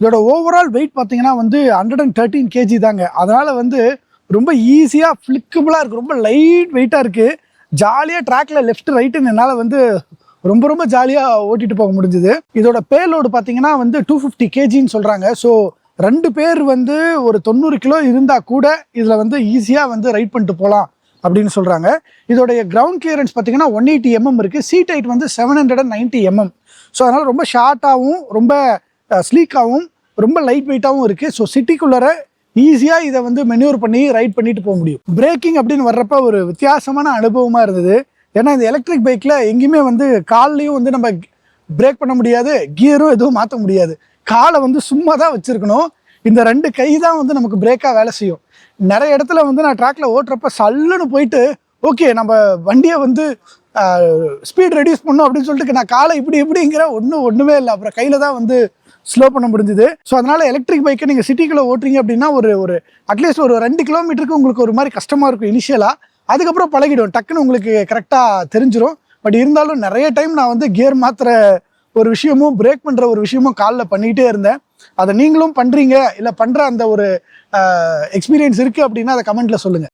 இதோட overall weight பார்த்தீங்கன்னா வந்து ஹண்ட்ரட் அண்ட் தேர்ட்டீன் கேஜி தாங்க. அதனால் வந்து ரொம்ப ஈஸியாக ஃப்ளிக்கபுளாக இருக்குது ரொம்ப லைட் வெயிட்டாக இருக்குது ஜாலியாக ட்ராக்ல லெஃப்ட் ரைட்டுன்னு என்னால் வந்து ரொம்ப ரொம்ப ஜாலியாக ஓட்டிட்டு போக முடிஞ்சுது. இதோட பேலோடு பார்த்தீங்கன்னா வந்து டூ ஃபிஃப்டி கேஜின்னு சொல்கிறாங்க ஸோ ரெண்டு பேர் வந்து ஒரு தொண்ணூறு கிலோ இருந்தால் கூட இதில் வந்து ஈஸியாக வந்து ரைட் பண்ணிட்டு போகலாம் அப்படின்னு சொல்கிறாங்க இதோடைய கிரவுண்ட் கிளியரன்ஸ் பார்த்தீங்கன்னா ஒன் எயிட்டி எம்எம் இருக்குது சீட் ஹைட் வந்து seven hundred and ninety M M so அதனால் ரொம்ப ஷார்ட்டாகவும் ரொம்ப ஸ்லீக்காகவும் ரொம்ப லைட் வெயிட்டாகவும் இருக்குது ஸோ சிட்டிக்குள்ளார ஈஸியாக இதை வந்து மென்யூர் பண்ணி ரைட் பண்ணிட்டு போக முடியும். பிரேக்கிங் அப்படின்னு வர்றப்ப ஒரு வித்தியாசமான அனுபவமாக இருந்தது. ஏன்னா இந்த எலக்ட்ரிக் பைக்கில் எங்கேயுமே வந்து கால்லையும் வந்து நம்ம பிரேக் பண்ண முடியாது கியரும் எதுவும் மாற்ற முடியாது. காலை வந்து சும்மா தான் வச்சுருக்கணும். இந்த ரெண்டு கை தான் வந்து நமக்கு பிரேக்காக வேலை செய்யும். நிறைய இடத்துல வந்து நான் ட்ராக்ல ஓட்டுறப்ப சல்லுன்னு போயிட்டு ஓகே நம்ம வண்டியை வந்து ஸ்பீட் ரெடியூஸ் பண்ணோம் அப்படின்னு சொல்லிட்டு நான் காலை இப்படி இப்படிங்கிற ஒன்றும் ஒன்றுமே இல்லை. அப்புறம் கையில் தான் வந்து ஸ்லோ பண்ண முடிஞ்சுது. ஸோ அதனால் எலக்ட்ரிக் பைக்கை நீங்கள் சிட்டிக்குள்ளே ஓட்டுறீங்க அப்படின்னா ஒரு ஒரு அட்லீஸ்ட் ஒரு ரெண்டு கிலோமீட்டருக்கு உங்களுக்கு ஒரு மாதிரி கஷ்டமாக இருக்கும் இனிஷியலாக அதுக்கப்புறம் பழகிடும். டக்குன்னு உங்களுக்கு கரெக்டாக தெரிஞ்சிடும் பட் இருந்தாலும் நிறைய டைம் நான் வந்து கியர் மாத்துற ஒரு விஷயமும் பிரேக் பண்ணுற ஒரு விஷயமும் காலில் பண்ணிக்கிட்டே இருந்தேன். அதை நீங்களும் பண்ணுறீங்க இல்லை பண்ணுற அந்த ஒரு எக்ஸ்பீரியன்ஸ் இருக்குது அப்படின்னா அதை கமெண்ட்டில் சொல்லுங்கள்